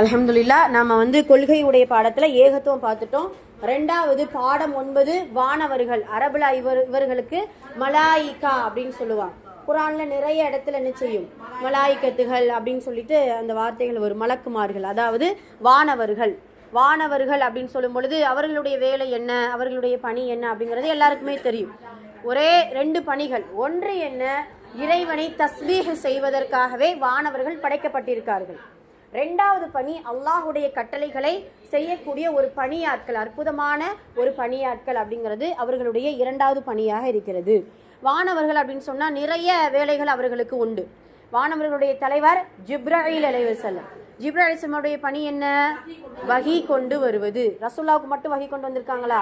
அலமதுல்லா நம்ம வந்து கொள்கையுடைய பாடத்தில் ஏகத்துவம் பார்த்துட்டோம். ரெண்டாவது பாடம் ஒன்பது வானவர்கள் அரபுல இவர் இவர்களுக்கு மலாயிகா அப்படின்னு சொல்லுவாங்க. குரான்ல நிறைய இடத்துல என்ன செய்யும்? மலாய்க்கத்துகள் அப்படின்னு சொல்லிட்டு அந்த வார்த்தைகள் வரும். மலக்குமார்கள் அதாவது வானவர்கள். வானவர்கள் அப்படின்னு சொல்லும் பொழுது அவர்களுடைய வேலை என்ன? அவர்களுடைய பணி என்ன? அப்படிங்கிறது எல்லாருக்குமே தெரியும். ஒரே ரெண்டு பணிகள். ஒன்று என்ன? இறைவனை தஸ்பீஹ் செய்வதற்காகவே வானவர்கள் படைக்கப்பட்டிருக்கார்கள். ரெண்டாவது பணி அல்லாஹுடைய கட்டளைகளை செய்யக்கூடிய ஒரு பணியாட்கள் அற்புதமான ஒரு பணியாட்கள் அப்படிங்கிறது அவர்களுடைய இரண்டாவது பணியாக இருக்கிறது. வானவர்கள் அப்படின்னு சொன்னால் நிறைய வேலைகள் அவர்களுக்கு உண்டு. வானவர்களுடைய தலைவர் ஜிப்ராஹில் அலைவசல்லம் ஜிப்ரா பணி என்ன? வகி கொண்டு வருவது. ரசுல்லாவுக்கு மட்டும் வகி கொண்டு வந்திருக்காங்களா?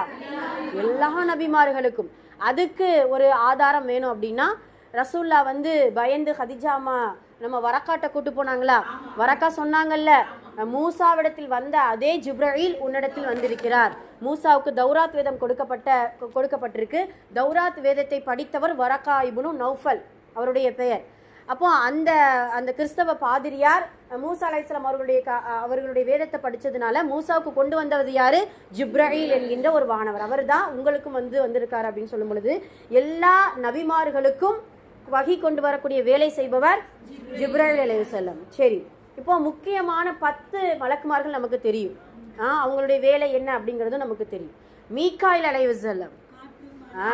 எல்லா நபிமார்களுக்கும். அதுக்கு ஒரு ஆதாரம் வேணும் அப்படின்னா ரசூல்லா வந்து பயந்து ஹதிஜாமா நம்ம வரக்காட்ட கூட்டு போனாங்களா? வரக்கா சொன்னாங்கல்ல மூசாவிடத்தில் வந்த அதே ஜிப்ரஹீல் உன்னிடத்தில் வந்திருக்கிறார். மூசாவுக்கு தௌராத் வேதம் கொடுக்கப்பட்ட கொடுக்கப்பட்டிருக்கு. தௌராத் வேதத்தை படித்தவர் வரக்கா இபுனு நௌஃபல் அவருடைய பெயர். அப்போ அந்த அந்த கிறிஸ்தவ பாதிரியார் மூசா அலைஸ்லாம் அவர்களுடைய க- அவர்களுடைய வேதத்தை படித்ததுனால மூசாவுக்கு கொண்டு வந்தது யாரு? ஜிப்ரஹீல் என்கின்ற ஒரு வானவர். அவர் தான் உங்களுக்கும் வந்து வந்திருக்காரு அப்படின்னு சொல்லும் பொழுது எல்லா நபிமார்களுக்கும் வகி கொண்டு வரக்கூடிய வேலை செய்பவர் ஜிப்ரல் அலைஹிஸ்ஸலாம் சரி இப்போ முக்கியமான பத்து மலக்குமார்கள் நமக்கு தெரியும். ஆ அவங்களுடைய வேலை என்ன அப்படிங்கிறதும் நமக்கு தெரியும். மீக்காயில் அலைஹிஸ்ஸலாம் ஆ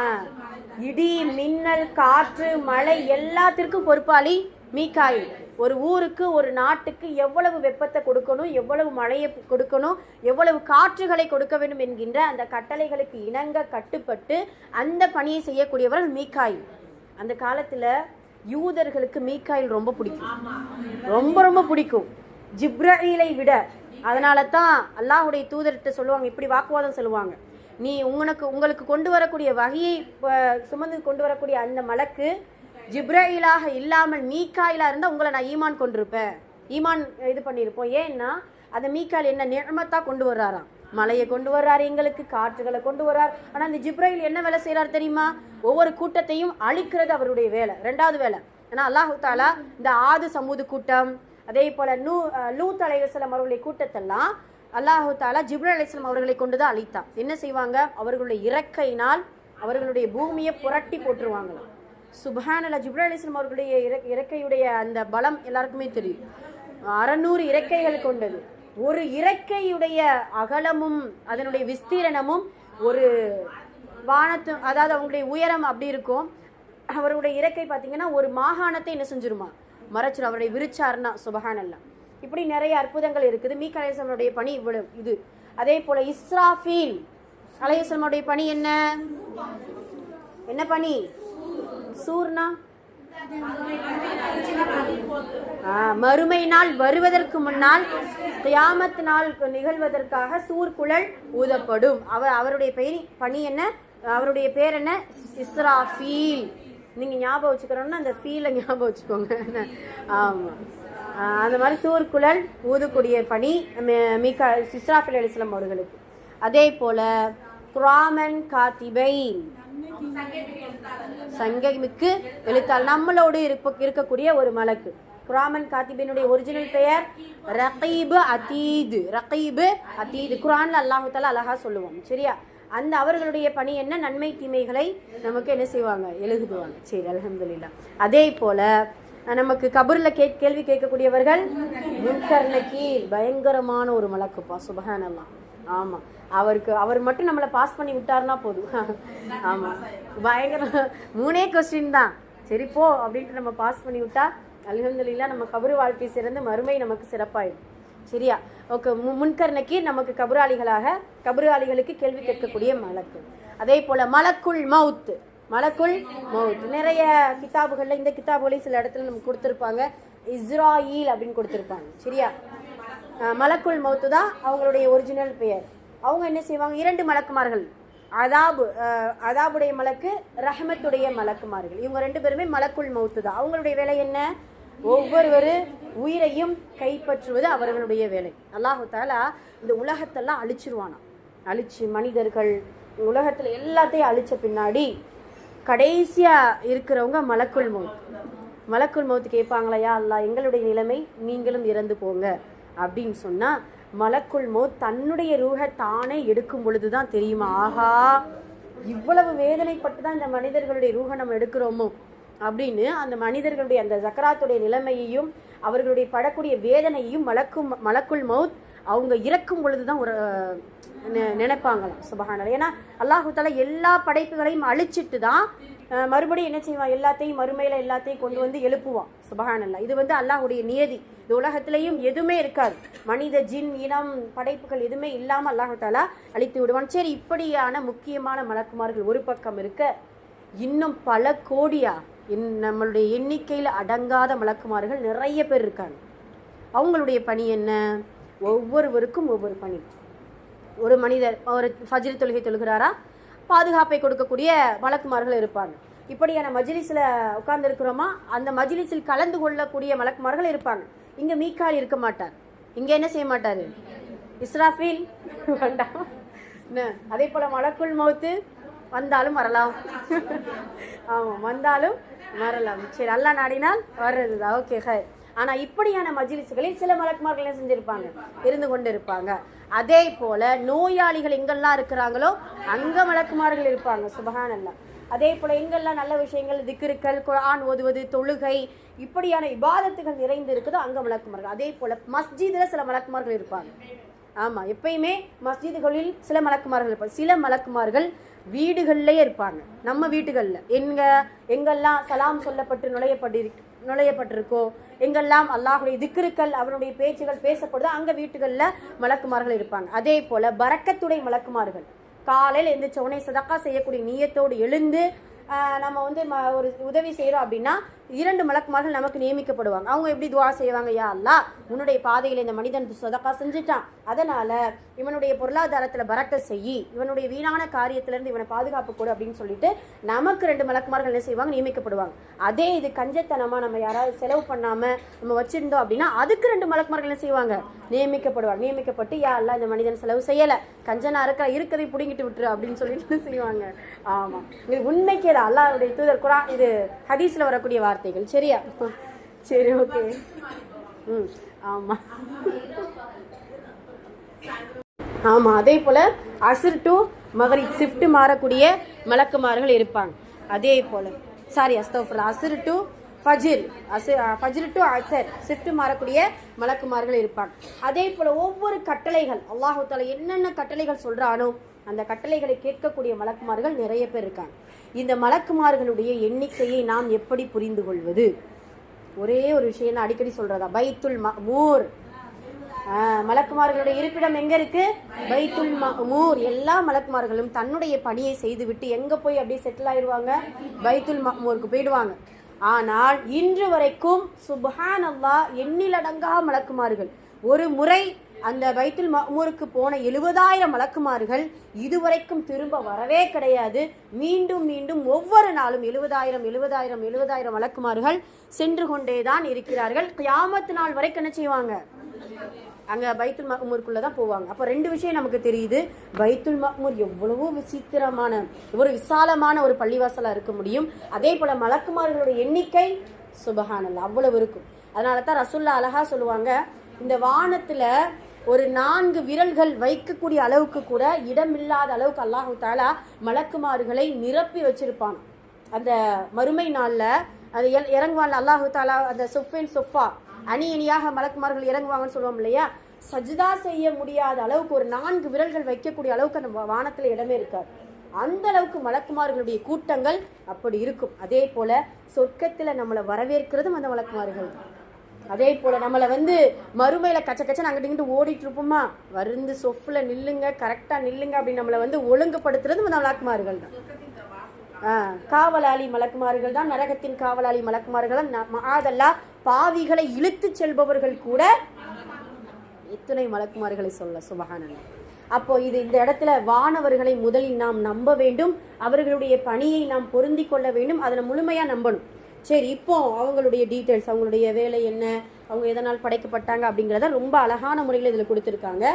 இடி மின்னல் காற்று மழை எல்லாத்திற்கும் பொறுப்பாளி மீக்காயில். ஒரு ஊருக்கு ஒரு நாட்டுக்கு எவ்வளவு வெப்பத்தை கொடுக்கணும் எவ்வளவு மழையை கொடுக்கணும் எவ்வளவு காற்றுகளை கொடுக்க வேண்டும் என்கின்ற அந்த கட்டளைகளுக்கு இணங்க கட்டுப்பட்டு அந்த பணியை செய்யக்கூடியவர் மீக்காயில். அந்த காலத்தில் யூதர்களுக்கு மீக்காயில் ரொம்ப பிடிக்கும். ரொம்ப ரொம்ப பிடிக்கும். ஜிப்ரஈலை விட. அதனால தான் அல்லாஹுடைய தூதர்கிட்ட சொல்லுவாங்க இப்படி வாக்குவாதம் சொல்லுவாங்க. நீ உங்களுக்கு உங்களுக்கு கொண்டு வரக்கூடிய வகையை சுமந்து கொண்டு வரக்கூடிய அந்த மலக்கு ஜிப்ரஈலாக இல்லாமல் மீக்காயிலாக இருந்தால் உங்களை நான் ஈமான் கொண்டிருப்பேன். ஈமான் இது பண்ணியிருப்போம். ஏன்னா அந்த மீக்காயில் என்ன நிழமத்தாக கொண்டு வர்றாராம். மலையை கொண்டு வர்றார் எங்களுக்கு காற்றுகளை கொண்டு வர்றார். ஆனால் இந்த ஜிப்ரையில் என்ன வேலை செய்கிறார் தெரியுமா? ஒவ்வொரு கூட்டத்தையும் அழிக்கிறது அவருடைய வேலை. ரெண்டாவது வேலை. ஏன்னா அல்லாஹு தாலா இந்த ஆது சமூது கூட்டம் அதே போல் நூ லூ தலைவசலம் அவர்களுடைய கூட்டத்தெல்லாம் அல்லாஹு தாலா ஜிப்ரல் அலிஸ்லாம் அவர்களை கொண்டு தான் அழித்தான். என்ன செய்வாங்க? அவர்களுடைய இறக்கையினால் அவர்களுடைய பூமியை புரட்டி போட்டுருவாங்களாம் சுபஹானல்லா ஜிப்ரல் அலிஸ்லாம் அவர்களுடைய இறக்- இறக்கையுடைய அந்த பலம் எல்லாருக்குமே தெரியும். அறநூறு இறக்கைகள் கொண்டது. ஒரு இறக்கையுடைய அகலமும் அதனுடைய விஸ்தீரணமும் ஒரு வானத்து அதாவது அவங்களுடைய உயரம் அப்படி இருக்கும். அவருடைய இறக்கை பார்த்தீங்கன்னா ஒரு மாகாணத்தை என்ன செஞ்சிருமா? மறைச்சிடும் அவருடைய விரிச்சார்னா சுபஹானல்லா. இப்படி நிறைய அற்புதங்கள் இருக்குது. மீ கலேசனுடைய பணி இவ்வளவு இது. அதே போல இஸ்ராஃபீல் அலையசனுடைய பணி என்ன? என்ன பணி? சூர்னா? மறுமை நாள் வருவதற்கு முன்னால் கியாமத் நாள் நிகழ்வதற்காக சூர்குழல் ஊதப்படும். அவர் அவருடைய பெயர் பணி என்ன? அவருடைய பேர் என்ன? இஸ்ராஃபீல். நீங்கள் ஞாபகம் வச்சுக்கிறோன்னா அந்த ஃபீலை ஞாபகம் வச்சுக்கோங்க. ஆமாம் அந்த மாதிரி சூர்குழல் ஊதக்கூடிய பணி மி- மிகா இஸ்ராஃபில் அலிஸ்லாம் அவர்களுக்கு. அதே போல் குராமன் காத்திபை. சங்கமிக்கு எழுத்தாள் நம்மளோடு இருப்ப இருக்கக்கூடிய ஒரு மலக்கு. குராமன் காத்திபினுடைய ஒரிஜினல் பெயர் ரகீபு அதீது. ரகீபு அதீது. குரான்ல அல்லாஹு தாலா அழகா சொல்லுவோம். சரியா? அந்த அவர்களுடைய பணி என்ன? நன்மை தீமைகளை நமக்கு என்ன செய்வாங்க? எழுதுவாங்க சரி அல்ஹம்துலில்லாஹ் அதே போல நமக்கு கபூர்ல கே கேள்வி கேட்கக்கூடியவர்கள் முன்கர் பயங்கரமான ஒரு மலக்குப்பா. சுபஹானல்லாஹ். ஆமாம் அவருக்கு அவர் மட்டும் நம்மளை பாஸ் பண்ணி விட்டாருன்னா போதும். ஆமாம் பயங்கர மூணே கொஸ்டின் தான். சரி போ அப்படின்ட்டு நம்ம பாஸ் பண்ணி விட்டா அல்ஹம்துலில்லாஹ் நம்ம கபரு வாழ்க்கை சிறந்து மறுமை நமக்கு சிறப்பாயிடும். சரியா? ஓகே முன்கர் நக்கீர் நமக்கு கபராளிகளாக கபராளிகளுக்கு கேள்வி கேட்கக்கூடிய மலக்கு. அதே போல் மலக்குள் மவுத்து மலக்குள் மவுத் நிறைய கிதாபுகள்ல இந்த கிதாபுகளையும் சில இடத்துல நமக்கு கொடுத்துருப்பாங்க. இஸ்ராயில் அப்படின்னு கொடுத்துருப்பாங்க. சரியா? மலக்குள் மௌத்து தான் அவங்களுடைய ஒரிஜினல் பெயர். அவங்க என்ன செய்வாங்க? இரண்டு மலக்குமார்கள். அதாபு அதாபுடைய மலக்கு ரஹமத்துடைய மலக்குமார்கள். இவங்க ரெண்டு பேருமே மலக்குள் மௌத்து தான் அவங்களுடைய வேலை என்ன? ஒவ்வொருவரு உயிரையும் கைப்பற்றுவது அவர்களுடைய வேலை. அல்லாஹு தாலா இந்த உலகத்தெல்லாம் அழிச்சிருவானா? அழிச்சு மனிதர்கள் உலகத்தில் எல்லாத்தையும் அழிச்ச பின்னாடி கடைசியாக இருக்கிறவங்க மலக்குள் மௌத் மலக்குள் மௌத்து கேட்பாங்களா யா அல்லாஹ் எங்களுடைய நிலைமை நீங்களும் இறந்து போங்க. அப்படின்னு சொன்னால் மலக்குள் மோத் தன்னுடைய ரூக தானே எடுக்கும் பொழுது தான் தெரியுமா? ஆஹா இவ்வளவு வேதனைப்பட்டு தான் இந்த மனிதர்களுடைய ரூஹ நம்ம எடுக்கிறோமோ? அப்படின்னு அந்த மனிதர்களுடைய அந்த ஜக்கராத்துடைய நிலைமையையும் அவர்களுடைய படக்கூடிய வேதனையையும் மலக்கும் மலக்குள் மவுத் அவங்க இறக்கும் பொழுது தான் ஒரு நெ- நினைப்பாங்களாம். சுபஹானல்ல ஏன்னா அல்லாஹு தாலா எல்லா படைப்புகளையும் அழிச்சிட்டு தான் மறுபடியும் என்ன செய்வான்? எல்லாத்தையும் மறுமையில் எல்லாத்தையும் கொண்டு வந்து எழுப்புவான். சுபஹானல்லா. இது வந்து அல்லாஹுடைய நியதி. இந்த உலகத்திலையும் எதுவுமே இருக்காது. மனித ஜின் இனம் படைப்புகள் எதுவுமே இல்லாமல் அல்லாஹாலா அழித்து விடுவான். சரி இப்படியான முக்கியமான மலக்குமார்கள் ஒரு பக்கம் இருக்க இன்னும் பல கோடியா இன் நம்மளுடைய எண்ணிக்கையில் அடங்காத மலக்குமார்கள் நிறைய பேர் இருக்காங்க. அவங்களுடைய பணி என்ன? ஒவ்வொருவருக்கும் ஒவ்வொரு பணி. ஒரு மனிதர் ஒரு ஃபஜ்ரி தொழுகை தொழுகிறாரா? பாதுகாப்பை கொடுக்கக்கூடிய மலக்குமார்கள் இருப்பாங்க. இப்படியான மஜிலிஸில் உட்கார்ந்துருக்கிறோமா அந்த மஜிலிஸில் கலந்து கொள்ளக்கூடிய மலக்குமார்கள் இருப்பாங்க. இங்கே மீக்கால் இருக்க மாட்டார். இங்கே என்ன செய்ய மாட்டார்? இஸ்ராஃபில். வேண்டாம். அதே போல் மலக்குள் மௌத்து வந்தாலும் வரலாம். ஆமாம் வந்தாலும் வரலாம். சரி நல்லா நாடினால் வர்றது தான் ஓகே ஹை. ஆனால் இப்படியான மஜிலிசுகளில் சில மலக்குமார்கள் என்ன செஞ்சிருப்பாங்க? இருந்து கொண்டு இருப்பாங்க அதே போல நோயாளிகள் எங்கெல்லாம் இருக்கிறாங்களோ அங்கே மலக்குமார்கள் இருப்பாங்க. சுபகானல்லாம் அதே போல எங்கெல்லாம் நல்ல விஷயங்கள் திக்ருக்கள் குரான் ஓதுவது தொழுகை இப்படியான இபாதத்துகள் நிறைந்து இருக்குதோ அங்க மலக்குமார்கள். அதே போல மஸ்ஜிதில் சில மலக்குமார்கள் இருப்பாங்க. ஆமா எப்பயுமே மஸ்ஜிதுகளில் சில மலக்குமார்கள் இருப்பாங்க. சில மலக்குமார்கள் வீடுகள்லயே இருப்பாங்க. நம்ம வீட்டுகளில். எங்க எங்கெல்லாம் சலாம் சொல்லப்பட்டு நுழையப்பட்டு நுழையப்பட்டிருக்கோ? எங்கெல்லாம் அல்லாஹுடைய திக்ருக்கள் அவனுடைய பேச்சுகள் பேசப்படுதோ அங்கே வீட்டுகளில் மலக்குமார்கள் இருப்பாங்க. அதே போல் பறக்கத்துடைய மலக்குமார்கள். காலையில் எந்திரிச்ச உடனே சதக்கா செய்யக்கூடிய நீயத்தோடு எழுந்து நம்ம வந்து ம- ஒரு உதவி செய்கிறோம் அப்படின்னா இரண்டு மலக்குமார்கள் நமக்கு நியமிக்கப்படுவாங்க. அவங்க எப்படி துவா செய்வாங்க? யா அல்லா உன்னுடைய பாதையில் இந்த மனிதன் சொதக்கா செஞ்சுட்டான். அதனால் இவனுடைய பொருளாதாரத்தில் பறக்க செய்யி இவனுடைய வீணான காரியத்திலேருந்து இவனை பாதுகாப்பு கொடு அப்படின்னு சொல்லிட்டு நமக்கு ரெண்டு மலக்குமார்கள் என்ன செய்வாங்க? நியமிக்கப்படுவாங்க. அதே இது கஞ்சத்தனமாக நம்ம யாராவது செலவு பண்ணாமல் நம்ம வச்சுருந்தோம் அப்படின்னா அதுக்கு ரெண்டு மலக்குமார்கள் என்ன செய்வாங்க? நியமிக்கப்படுவாங்க. நியமிக்கப்பட்டு யா அல்லா இந்த மனிதன் செலவு செய்யலை. கஞ்சனா இருக்கிற இருக்கதை பிடுங்கிட்டு விட்டுரு அப்படின்னு சொல்லிட்டு செய்வாங்க? ஆமாம் இது உண்மைக்கு அது அல்லாஹ்வுடைய தூதர் குரான் இது ஹதீஸில் வரக்கூடிய வார்த்தைகள். சரியா? சரி ஓகே. ம் ஆமா. ஆமா அதே போல அசிர் டு மகரிப் ஷிஃப்ட் மாறக்கூடிய மலக்குமார்கள் இருப்பாங்க. அதே போல சாரி அஸ்தோஃபர் அசிர் டு ஃபஜிர் அசு ஃபஜிர் டு அசர் ஷிஃப்ட் மாறக்கூடிய மலக்குமார்கள் இருப்பாங்க. அதே போல ஒவ்வொரு கட்டளைகள் அல்லாஹு தாலா என்னென்ன கட்டளைகள் சொல்றானோ அந்த கட்டளைகளை கேட்கக்கூடிய மலக்குமார்கள் நிறைய பேர் இருக்காங்க. இந்த மலக்குமார்களுடைய எண்ணிக்கையை நாம் எப்படி புரிந்து கொள்வது ஒரே ஒரு விஷயம் தான் அடிக்கடி சொல்றதா? பைத்துல் மூர் மலக்குமார்களுடைய இருப்பிடம் எங்க இருக்கு? பைத்துல் மூர் எல்லா மலக்குமார்களும் தன்னுடைய பணியை செய்துவிட்டு எங்க போய் அப்படியே செட்டில் ஆயிடுவாங்க? பைத்துல் மூருக்கு போயிடுவாங்க. ஆனால் இன்று வரைக்கும் சுபஹான் அல்லா எண்ணிலடங்கா மலக்குமார்கள். ஒரு முறை அந்த பைத்துல் மமூருக்கு போன எழுபதாயிரம் மலக்குமார்கள் இதுவரைக்கும் திரும்ப வரவே கிடையாது. மீண்டும் மீண்டும் ஒவ்வொரு நாளும் எழுபதாயிரம் எழுபதாயிரம் எழுபதாயிரம் மலக்குமார்கள் சென்று கொண்டே தான் இருக்கிறார்கள். கியாமத்து நாள் வரைக்கும் என்ன செய்வாங்க? அங்கே பைத்துல் மஹ்மூருக்குள்ள தான் போவாங்க. அப்போ ரெண்டு விஷயம் நமக்கு தெரியுது. பைத்துல் மஹ்மூர் எவ்வளவோ விசித்திரமான ஒரு விசாலமான ஒரு பள்ளிவாசலாக இருக்க முடியும். அதே போல் மலக்குமார்களுடைய எண்ணிக்கை சுபஹானல்ல அவ்வளவு இருக்கும். அதனால தான் ரசுல்லா அழகா சொல்லுவாங்க இந்த வானத்தில் ஒரு நான்கு விரல்கள் வைக்கக்கூடிய அளவுக்கு கூட இடமில்லாத அளவுக்கு அல்லாஹு தாலா மலக்குமார்களை நிரப்பி வச்சிருப்பான். அந்த மறுமை நாளில் அது இற- இறங்குவான்ல அல்லாஹு தாலா அந்த சொஃபின் சொஃபா அணி அணியாக மலக்குமார்கள் இறங்குவாங்கன்னு சொல்லுவோம் இல்லையா? சஜிதா செய்ய முடியாத அளவுக்கு ஒரு நான்கு விரல்கள் வைக்கக்கூடிய அளவுக்கு அந்த வானத்தில் இடமே இருக்காது. அந்த அளவுக்கு மலக்குமார்களுடைய கூட்டங்கள் அப்படி இருக்கும். அதே போல சொர்க்கத்தில் நம்மளை வரவேற்கிறதும் அந்த மலக்குமார்கள் அதே போல் நம்மளை வந்து மறுமையில் கச்ச கச்சன்னு அங்கிட்டு இங்கிட்டு ஓடிட்டு இருப்போமா? வருந்து சொஃப்ல நில்லுங்க கரெக்டாக நில்லுங்க அப்படின்னு நம்மளை வந்து ஒழுங்குபடுத்துறது வந்து மலக்குமார்கள் தான். ஆ, காவலாளி மலக்குமார்கள் தான் நரகத்தின் காவலாளி மலக்குமார்கள் தான். அதெல்லாம் பாவிகளை இழுத்து செல்பவர்கள் கூட எத்தனை மலக்குமார்களை சொல்ல சுபஹானல்லாஹ் அப்போ இது இந்த இடத்துல வானவர்களை முதலில் நாம் நம்ப வேண்டும். அவர்களுடைய பணியை நாம் பொருந்தி கொள்ள வேண்டும். அதனை முழுமையாக நம்பணும். சரி இப்போ அவங்களுடைய டீட்டெயில்ஸ் அவங்களுடைய வேலை என்ன அவங்க எதனால் படைக்கப்பட்டாங்க அப்படிங்கிறத ரொம்ப அழகான முறையில் இதில் கொடுத்துருக்காங்க.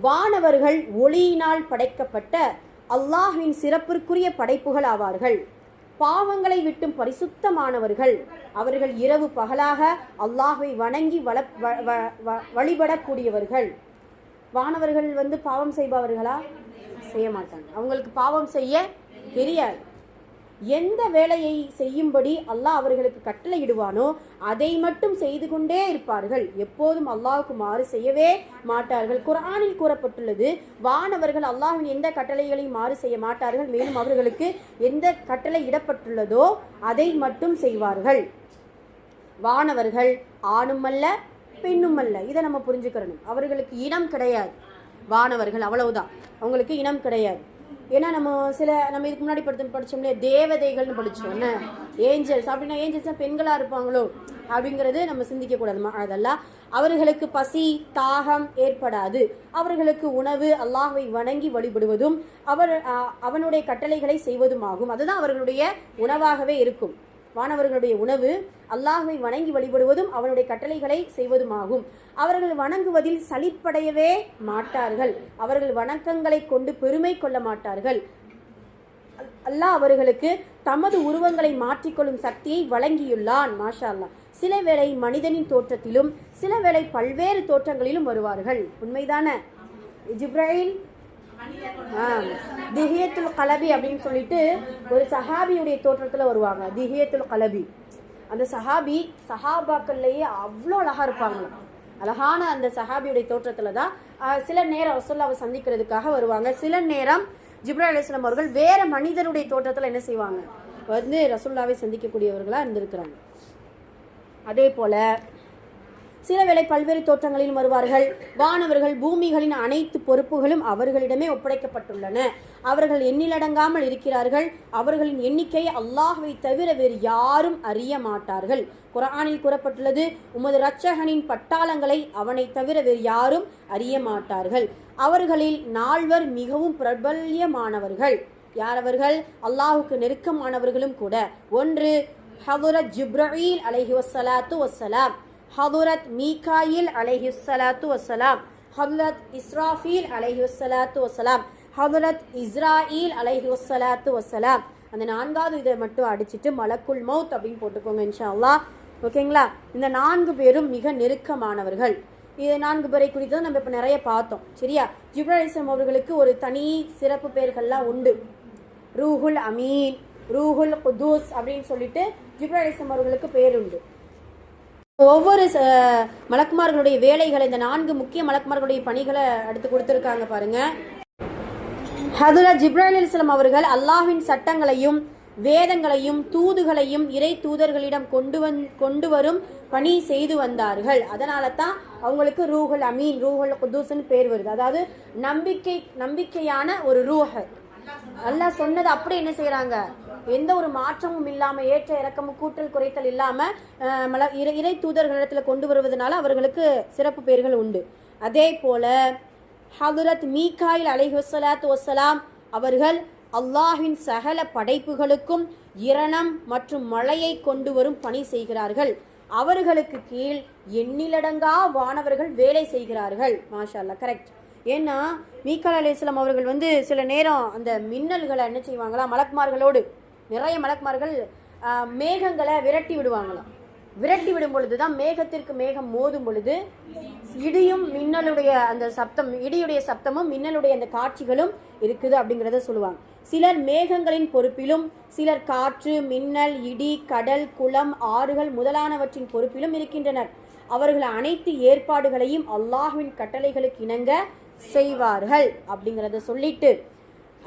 வானவர்கள் ஒளியினால் படைக்கப்பட்ட அல்லாஹ்வின் சிறப்பிற்குரிய படைப்புகள் ஆவார்கள். பாவங்களை விட்டும் பரிசுத்தமானவர்கள். அவர்கள் இரவு பகலாக அல்லாஹை வணங்கி வள வ- வ- வ- வழிபடக்கூடியவர்கள். வானவர்கள் வந்து பாவம் செய்பவர்களா? செய்ய மாட்டாங்க. அவங்களுக்கு பாவம் செய்ய தெரியாது. எந்த வேலையை செய்யும்படி அல்லாஹ் அவர்களுக்கு கட்டளையிடுவானோ அதை மட்டும் செய்து கொண்டே இருப்பார்கள். எப்போதும் அல்லாஹ்வுக்கு மாறு செய்யவே மாட்டார்கள். குரானில் கூறப்பட்டுள்ளது வானவர்கள் அல்லாஹின் எந்த கட்டளைகளையும் மாறு செய்ய மாட்டார்கள். மேலும் அவர்களுக்கு எந்த கட்டளை இடப்பட்டுள்ளதோ அதை மட்டும் செய்வார்கள். வானவர்கள் ஆணும் அல்ல பெண்ணும் அல்ல. இதை நம்ம புரிஞ்சுக்கிறணும். அவர்களுக்கு இனம் கிடையாது. வானவர்கள் அவ்வளவுதான். அவங்களுக்கு இனம் கிடையாது. ஏன்னா நம்ம சில நம்ம இதுக்கு முன்னாடி படுத்து படித்தோம்ல தேவதைகள்னு படிச்சோம். ஏஞ்சல்ஸ் அப்படின்னா ஏஞ்சல்ஸ் பெண்களா இருப்பாங்களோ? அப்படிங்கிறது நம்ம சிந்திக்க அதெல்லாம் அவர்களுக்கு பசி தாகம் ஏற்படாது. அவர்களுக்கு உணவு அல்லாஹை வணங்கி வழிபடுவதும் அவர் அவனுடைய கட்டளைகளை செய்வதுமாகும் அதுதான் அவர்களுடைய உணவாகவே இருக்கும். வானவர்களுடைய உணவு அல்லாஹுவை வணங்கி வழிபடுவதும் அவனுடைய கட்டளைகளை செய்வதுமாகும். அவர்கள் வணங்குவதில் சலிப்படையவே மாட்டார்கள். அவர்கள் வணக்கங்களை கொண்டு பெருமை கொள்ள மாட்டார்கள். அல்லாஹ் அவர்களுக்கு தமது உருவங்களை மாற்றிக்கொள்ளும் சக்தியை வழங்கியுள்ளான் மாஷா அல்லாஹ் சில வேளை மனிதனின் தோற்றத்திலும் சில வேளை பல்வேறு தோற்றங்களிலும் வருவார்கள். உண்மைதான? ஜிப்ராயில் திஹியத்துல் கலபி அப்படின்னு சொல்லிட்டு ஒரு சஹாபியுடைய தோற்றத்தில் வருவாங்க. திஹியத்துல் கலபி. அந்த சஹாபி சஹாபாக்கள்லேயே அவ்வளோ அழகாக இருப்பாங்க. அழகான அந்த சஹாபியுடைய தோற்றத்தில் தான் சில நேரம் ரசோல்லாவை சந்திக்கிறதுக்காக வருவாங்க. சில நேரம் ஜிப்ரா அலிஸ்லாம் அவர்கள் வேறு மனிதருடைய தோற்றத்தில் என்ன செய்வாங்க? வந்து ரசோல்லாவை சந்திக்கக்கூடியவர்களாக இருந்திருக்கிறாங்க. அதே போல் சிலவேளை பல்வேறு தோற்றங்களில் வருவார்கள். வானவர்கள் பூமிகளின் அனைத்து பொறுப்புகளும் அவர்களிடமே ஒப்படைக்கப்பட்டுள்ளன. அவர்கள் எண்ணிலடங்காமல் இருக்கிறார்கள். அவர்களின் எண்ணிக்கை அல்லாஹுவை தவிர வேறு யாரும் அறிய மாட்டார்கள். குரானில் கூறப்பட்டுள்ளது உமது இரட்சகனின் பட்டாளங்களை அவனை தவிர வேறு யாரும் அறிய மாட்டார்கள். அவர்களில் நால்வர் மிகவும் பிரபல்யமானவர்கள். யாரவர்கள்? அல்லாஹுக்கு நெருக்கமானவர்களும் கூட. ஒன்று ஹவுரத் ஜிப்ரஹீல் அலஹி வசலாத்து வசலாம் ஹதுரத் மீகாயில் அலைஹி வசலாம் வஸ்ஸலாம் ஹதுரத் இஸ்ராஃபீல் அலைஹி வசலாம் ஹதுரத் இஸ்ராயில் அலைஹி வசலாம் வஸ்ஸலாம். அந்த நான்காவது இதை மட்டும் அடிச்சிட்டு மலக்குள் மௌத் அப்படின்னு போட்டுக்கோங்க இன்ஷா ஓகேங்களா? இந்த நான்கு பேரும் மிக நெருக்கமானவர்கள். இது நான்கு பேரை குறித்து தான் நம்ம இப்போ நிறைய பார்த்தோம். சரியா? ஜிப்ராலிசம் அவர்களுக்கு ஒரு தனி சிறப்பு பெயர்கள்லாம் உண்டு. ரூஹுல் அமீன் ரூஹுல் குதூஸ் அப்படின்னு சொல்லிட்டு ஜிப்ராலிசம் அவர்களுக்கு பேர் உண்டு. ஒவ்வொரு ச- மலக்குமார்களுடைய வேலைகளை இந்த நான்கு முக்கிய மலக்குமார்களுடைய பணிகளை அடுத்து கொடுத்துருக்காங்க பாருங்க. ஹதுரா ஜிப்ராஹிம் இஸ்லாம் அவர்கள் அல்லாஹின் சட்டங்களையும் வேதங்களையும் தூதுகளையும் இறை தூதர்களிடம் கொண்டு வந் கொண்டு வரும் பணி செய்து வந்தார்கள். அதனால தான் அவங்களுக்கு ரூஹல் அமீன் ரூஹல் குதூசுன்னு பேர் வருது. அதாவது நம்பிக்கை நம்பிக்கையான ஒரு ரூஹர் அல்லாஹ் சொன்னது அப்படியே என்ன செய்யறாங்க எந்த ஒரு மாற்றமும் இல்லாம ஏற்ற இறக்கமும் கூட்டல் குறைத்தல் இல்லாம இறை இறை தூதர்களிடத்துல கொண்டு வருவதனால அவர்களுக்கு சிறப்பு பெயர்கள் உண்டு. அதே போல ஹதுரத் மீகாயில் அலைஹுசலாத் வசலாம் அவர்கள் அல்லாஹின் சகல படைப்புகளுக்கும் இரணம் மற்றும் மழையை கொண்டு வரும் பணி செய்கிறார்கள். அவர்களுக்கு கீழ் எண்ணிலடங்கா வானவர்கள் வேலை செய்கிறார்கள். மாஷா அல்லா கரெக்ட் ஏன்னா மீக்கால் அலையாம் அவர்கள் வந்து சில நேரம் அந்த மின்னல்களை என்ன செய்வாங்களா? மலக்குமார்களோடு நிறைய மலக்குமார்கள் மேகங்களை விரட்டி விடுவாங்களாம். விரட்டி விடும் பொழுது தான் மேகத்திற்கு மேகம் மோதும் பொழுது இடியும் மின்னலுடைய அந்த சப்தம் இடியுடைய சப்தமும் மின்னலுடைய அந்த காட்சிகளும் இருக்குது அப்படிங்கிறத சொல்லுவாங்க. சிலர் மேகங்களின் பொறுப்பிலும் சிலர் காற்று மின்னல் இடி கடல் குளம் ஆறுகள் முதலானவற்றின் பொறுப்பிலும் இருக்கின்றனர். அவர்கள் அனைத்து ஏற்பாடுகளையும் அல்லாஹ்வின் கட்டளைகளுக்கு இணங்க செய்வார்கள் அப்படிங்கிறத சொல்லிட்டு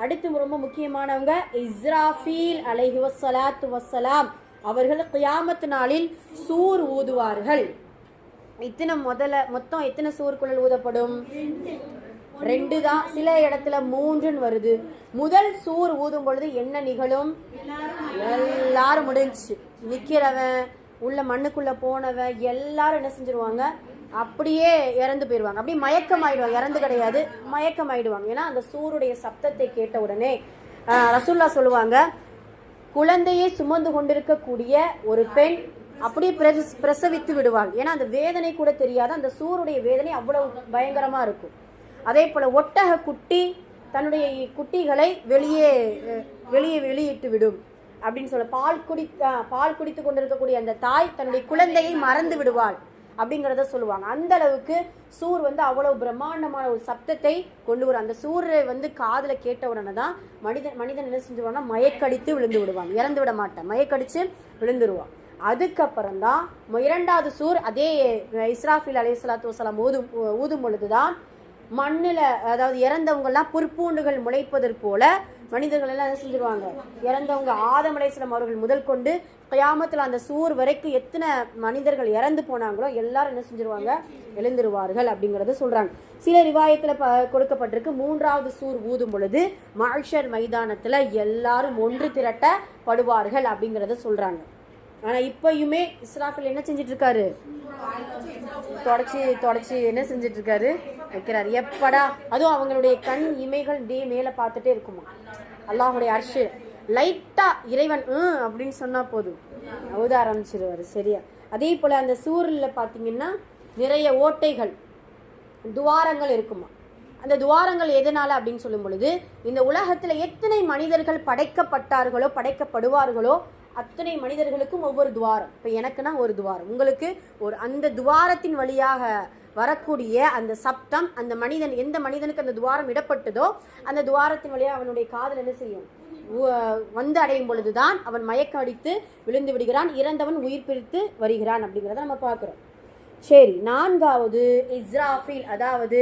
அடுத்து ரொம்ப முக்கியமானவங்க இஸ்ராஃபீல் அலைஹி வசலாத்து வசலாம் அவர்கள் கியாமத்து நாளில் சூர் ஊதுவார்கள். இத்தனை முதல்ல மொத்தம் எத்தனை சூர்குழல் ஊதப்படும்? ரெண்டு தான். சில இடத்துல மூன்றுன்னு வருது. முதல் சூர் ஊதும் பொழுது என்ன நிகழும்? எல்லாரும் முடிஞ்சிச்சு. நிக்கிறவன் உள்ள மண்ணுக்குள்ள போனவன் எல்லாரும் என்ன செஞ்சிருவாங்க? அப்படியே இறந்து போயிடுவாங்க. அப்படியே மயக்கம் ஆயிடுவாங்க இறந்து கிடையாது. மயக்கம் ஆயிடுவாங்க ஏன்னா அந்த சூருடைய சப்தத்தை கேட்ட உடனே ரசுல்லா சொல்லுவாங்க குழந்தையை சுமந்து கொண்டிருக்கக்கூடிய ஒரு பெண் அப்படியே பிரசவித்து விடுவாள். ஏன்னா அந்த வேதனை கூட தெரியாத. அந்த சூருடைய வேதனை அவ்வளவு பயங்கரமா இருக்கும். அதே போல ஒட்டக குட்டி தன்னுடைய குட்டிகளை வெளியே வெளியே வெளியிட்டு விடும். அப்படின்னு சொல்ல பால் குடி பால் குடித்து கொண்டிருக்கக்கூடிய அந்த தாய் தன்னுடைய குழந்தையை மறந்து விடுவாள். அப்படிங்கிறத சொல்லுவாங்க. அந்த அளவுக்கு சூர் வந்து அவ்வளவு பிரம்மாண்டமான ஒரு சப்தத்தை கொண்டு வரும். அந்த சூரை வந்து காதில் கேட்ட உடனே தான் மனிதன் மனிதன் என்ன செஞ்சுருவான்னா மயக்கடித்து விழுந்து விடுவாங்க இறந்து விட மாட்டேன். மயக்கடித்து விழுந்துருவான். அதுக்கப்புறம் தான் இரண்டாவது சூர் அதே இஸ்ராஃபில் அலைஹிஸ்ஸலாத்து வஸலாம் ஊதும் ஊதும் பொழுதுதான் மண்ணில் அதாவது இறந்தவங்கள்லாம் புற்பூண்டுகள் முளைப்பதற் போல மனிதர்கள் எல்லாம் என்ன செஞ்சிருவாங்க? இறந்தவங்க ஆதம் அவர்கள் முதல் கொண்டு கயாமத்தில் அந்த சூர் வரைக்கும் எத்தனை மனிதர்கள் இறந்து போனாங்களோ எல்லாரும் என்ன செஞ்சிருவாங்க? எழுந்திருவார்கள் அப்படிங்கிறத சொல்றாங்க. சில ரிவாயத்தில் ப கொடுக்கப்பட்டிருக்கு. மூன்றாவது சூர் ஊதும் பொழுது மால்ஷர் மைதானத்தில் எல்லாரும் ஒன்று திரட்டப்படுவார்கள் அப்படிங்கிறத சொல்றாங்க. ஆனால் இப்பயுமே இஸ்ராஃபில் என்ன செஞ்சிட்டு இருக்காரு தொடச்சி தொடச்சி என்ன செஞ்சுட்டு இருக்காரு வைக்கிறார் எப்படா அதுவும் அவங்களுடைய கண் இமைகள் டே மேலே பார்த்துட்டே இருக்குமா? அல்லாஹுடைய அர்ஷு. லைட்டா இறைவன் ம் அப்படின்னு சொன்னா போதும். ஊத ஆரம்பிச்சிருவாரு சரியா? அதே போல அந்த சூரில் பார்த்தீங்கன்னா நிறைய ஓட்டைகள் துவாரங்கள் இருக்குமா? அந்த துவாரங்கள் எதனால அப்படின்னு சொல்லும் பொழுது இந்த உலகத்துல எத்தனை மனிதர்கள் படைக்கப்பட்டார்களோ படைக்கப்படுவார்களோ அத்தனை மனிதர்களுக்கும் ஒவ்வொரு துவாரம். இப்போ எனக்குன்னா ஒரு துவாரம். உங்களுக்கு ஒரு அந்த துவாரத்தின் வழியாக வரக்கூடிய அந்த சப்தம் அந்த மனிதன் எந்த மனிதனுக்கு அந்த துவாரம் இடப்பட்டதோ அந்த துவாரத்தின் வழியாக அவனுடைய காதல் என்ன செய்யும்? வந்து அடையும் பொழுதுதான் அவன் மயக்க அடித்து விழுந்து விடுகிறான் இறந்தவன் உயிர் பிரித்து வருகிறான் அப்படிங்கிறத நம்ம பார்க்குறோம். சரி நான்காவது இஸ்ராஃபில் அதாவது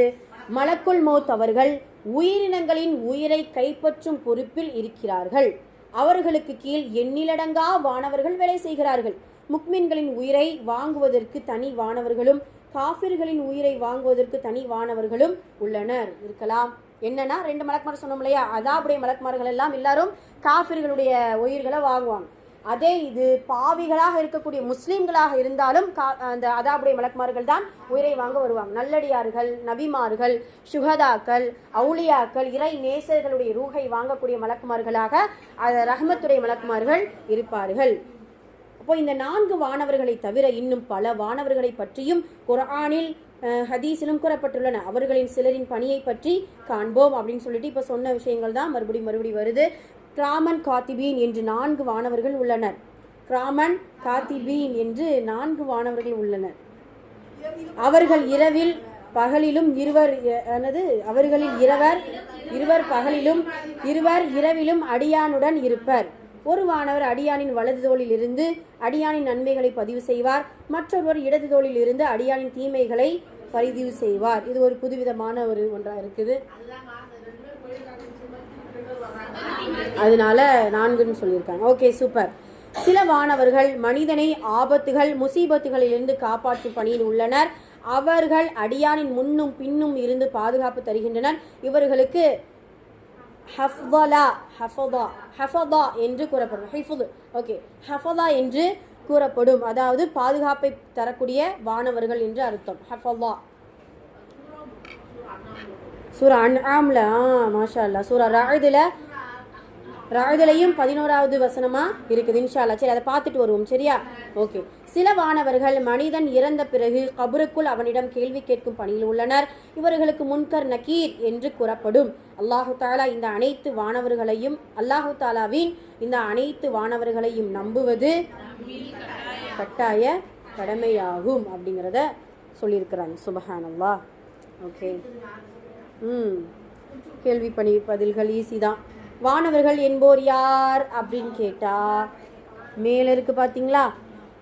மலக்குல் மௌத் அவர்கள் உயிரினங்களின் உயிரை கைப்பற்றும் பொறுப்பில் இருக்கிறார்கள். அவர்களுக்கு கீழ் எண்ணிலடங்கா வானவர்கள் வேலை செய்கிறார்கள். முக்மின்களின் உயிரை வாங்குவதற்கு தனி வானவர்களும் காஃபிர்களின் உயிரை வாங்குவதற்கு தனி வானவர்களும் உள்ளனர். இருக்கலாம். என்னன்னா ரெண்டு மலக்குமார் சொன்னோம் இல்லையா? அதாவுடைய மலக்குமார்கள் எல்லாம் எல்லாரும் காஃபிர்களுடைய உயிர்களை வாங்குவாங்க. அதே இது பாவிகளாக இருக்கக்கூடிய முஸ்லீம்களாக இருந்தாலும் கா- அந்த அதாபுடைய மலக்குமார்கள் தான் உயிரை வாங்க வருவாங்க. நல்லடியார்கள் நபிமார்கள் சுகதாக்கள் அவுலியாக்கள் இறை நேசர்களுடைய ரூகை வாங்கக்கூடிய மலக்குமார்களாக அஹ், ரஹ்மத்துடைய மலக்குமார்கள் இருப்பார்கள். அப்போ இந்த நான்கு வானவர்களை தவிர இன்னும் பல வானவர்களை பற்றியும் குரானில் ஹதீஸிலும் கூறப்பட்டுள்ளன. அவர்களின் சிலரின் பணியை பற்றி காண்போம் அப்படின்னு சொல்லிட்டு இப்போ சொன்ன விஷயங்கள் தான் மறுபடியும் மறுபடியும் வருது. கிராமன் காத்திபீன் என்று நான்கு வானவர்கள் உள்ளனர். கிராமன் காத்திபீன் என்று நான்கு வானவர்கள் உள்ளனர். அவர்கள் இரவில் பகலிலும் இருவர் எனது அவர்களில் இருவர் இருவர் பகலிலும் இருவர் இரவிலும் அடியானுடன் இருப்பர். ஒரு வானவர் அடியானின் வலது தோளில் இருந்து அடியானின் நன்மைகளை பதிவு செய்வார். மற்றொருவர் இடது தோளில் இருந்து அடியானின் தீமைகளை பதிவு செய்வார். இது ஒரு புதுவிதமான ஒரு ஒன்றாக இருக்குது. அதனால நான்குன்னு சொல்லியிருக்காங்க. ஓகே சூப்பர் சில வானவர்கள் மனிதனை ஆபத்துகள் முசீபத்துகளிலிருந்து காப்பாற்றும் பணியில் உள்ளனர். அவர்கள் அடியானின் முன்னும் பின்னும் இருந்து பாதுகாப்பு தருகின்றனர். இவர்களுக்கு ஹஃபலா ஹஃபதா ஹஃபதா என்று கூறப்படும். ஹிஃபுது ஓகே. ஹஃபதா என்று கூறப்படும். அதாவது பாதுகாப்பை தரக்கூடிய வானவர்கள் என்று அர்த்தம். ஹஃபலா சூரா அன்ஆம்ல ஆ மாஷா அல்லா சூரா ராயுதுல ராகுதலையும் பதினோராவது வசனமா இருக்குது. இன்ஷால்லா சரி அதை பார்த்துட்டு வருவோம். சரியா? ஓகே. சில வானவர்கள் மனிதன் இறந்த பிறகு கபருக்குள் அவனிடம் கேள்வி கேட்கும் பணியில் உள்ளனர். இவர்களுக்கு முன்கர் நக்கீர் என்று கூறப்படும். அல்லாஹு தாலா இந்த அனைத்து வானவர்களையும் அல்லாஹு தாலாவின் இந்த அனைத்து வானவர்களையும் நம்புவது கட்டாய கடமையாகும் அப்படிங்கிறத சொல்லியிருக்கிறாங்க. சுபஹானல்லா ஓகே. ம். கேள்வி பணி பதில்கள் ஈஸி தான். வானவர்கள் என்போர் யார் அப்படின்னு கேட்டா மேல இருக்கு பாத்தீங்களா?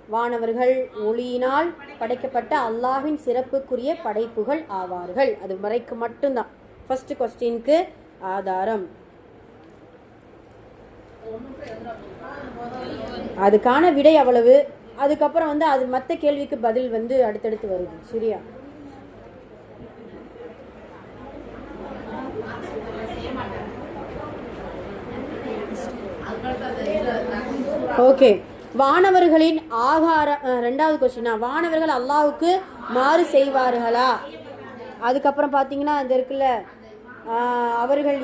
வானவர்கள் ஒளியினால் படைக்கப்பட்ட அல்லாஹின் சிறப்புக்குரிய படைப்புகள் ஆவார்கள். அது வரைக்கும் மட்டும்தான். ஃபர்ஸ்ட் கொஸ்டின்க்கு ஆதாரம். அதுக்கான விடை அவ்வளவு. அதுக்கப்புறம் வந்து அது மற்ற கேள்விக்கு பதில் வந்து அடுத்தடுத்து வருது. சரியா? ஓகே வானவர்களின் ஆகாரம் ரெண்டாவது கொஸ்டினா வானவர்கள் அல்லாவுக்கு மாறு செய்வார்களா? அதுக்கப்புறம் பார்த்தீங்கன்னா அந்த இருக்குல்ல அவர்கள்